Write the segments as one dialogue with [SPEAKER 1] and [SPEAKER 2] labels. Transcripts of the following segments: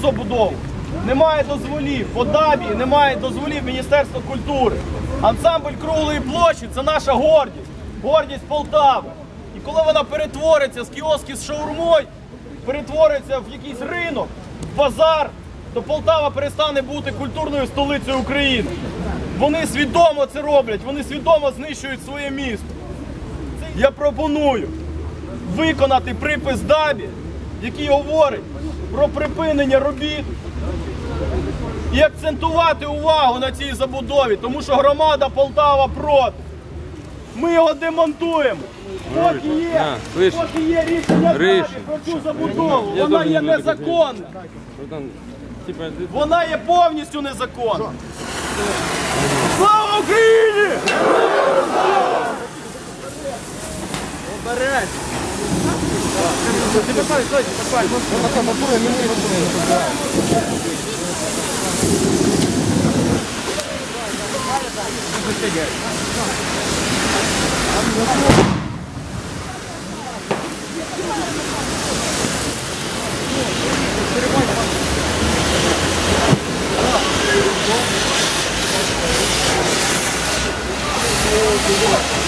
[SPEAKER 1] забудову. Немає дозволів по ДАБі, немає дозволів Міністерства культури. Ансамбль круглої площі це наша гордість, гордість Полтави. І коли вона перетвориться з кіоски з шаурмою, перетвориться в якийсь ринок, в базар, то Полтава перестане бути культурною столицею України. Вони свідомо це роблять, вони свідомо знищують своє місто. Я пропоную виконати припис ДАБі, який говорить про припинення робіт і акцентувати увагу на цій забудові, тому що громада Полтава проти. Ми його демонтуємо. Поки є, поки є рішення ДАБі про цю забудову,
[SPEAKER 2] Я
[SPEAKER 1] вона є незаконна. Вона є повністю незаконна. Слава Україні! Ты попали, стойте, попали. Вот такая матура, не мы его Thank you.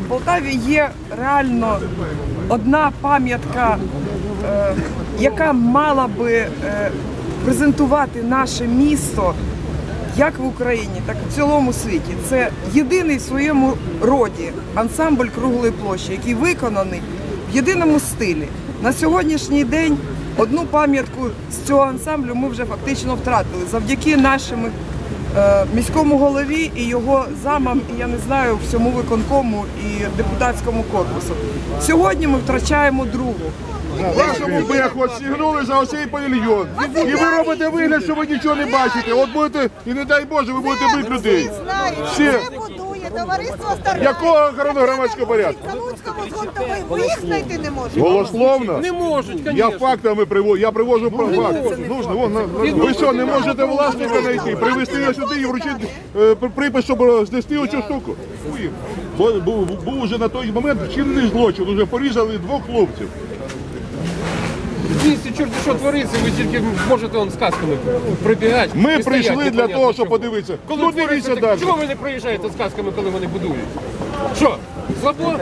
[SPEAKER 3] В Полтаві є реально одна пам'ятка, е, яка мала би е, презентувати наше місто як в Україні, так і в цілому світі. Це єдиний в своєму роді ансамбль круглої площі, який виконаний в єдиному стилі. На сьогоднішній день одну пам'ятку з цього ансамблю ми вже фактично втратили завдяки нашим е, міському голові і його замам, і я не знаю, всьому виконкому і депутатському корпусу. Сьогодні ми втрачаємо другу.
[SPEAKER 4] Вашому беху отстігнули за оцей павільйон. І ви робите вигляд, що ви нічого не бачите. От будете, і не дай Боже, ви будете бити людей.
[SPEAKER 5] Всі знають,
[SPEAKER 4] Всі.
[SPEAKER 5] що це будує товариство старе.
[SPEAKER 4] Якого охорони громадського порядку?
[SPEAKER 5] Залуцькому згонтовий. Ви їх знайти не можете.
[SPEAKER 4] Голословно?
[SPEAKER 2] Не можуть,
[SPEAKER 4] Я фактами привожу, я привожу про факти. Нужно, вон, на- на- ви що, не можете власника знайти, привезти його сюди і вручити е, при- припис, щоб знести оцю штуку. Бо був, був уже на той момент вчинений злочин, уже порізали двох хлопців.
[SPEAKER 2] Чорти що твориться, ви тільки можете он сказками прибігати.
[SPEAKER 4] Ми
[SPEAKER 2] і
[SPEAKER 4] прийшли для того, щоб
[SPEAKER 2] чого.
[SPEAKER 4] подивитися.
[SPEAKER 2] Коли
[SPEAKER 4] Ну
[SPEAKER 2] твориться
[SPEAKER 4] дивіться
[SPEAKER 2] таке,
[SPEAKER 4] далі.
[SPEAKER 2] Чого ви не приїжджаєте з сказками, коли вони будують? Що? Слабо?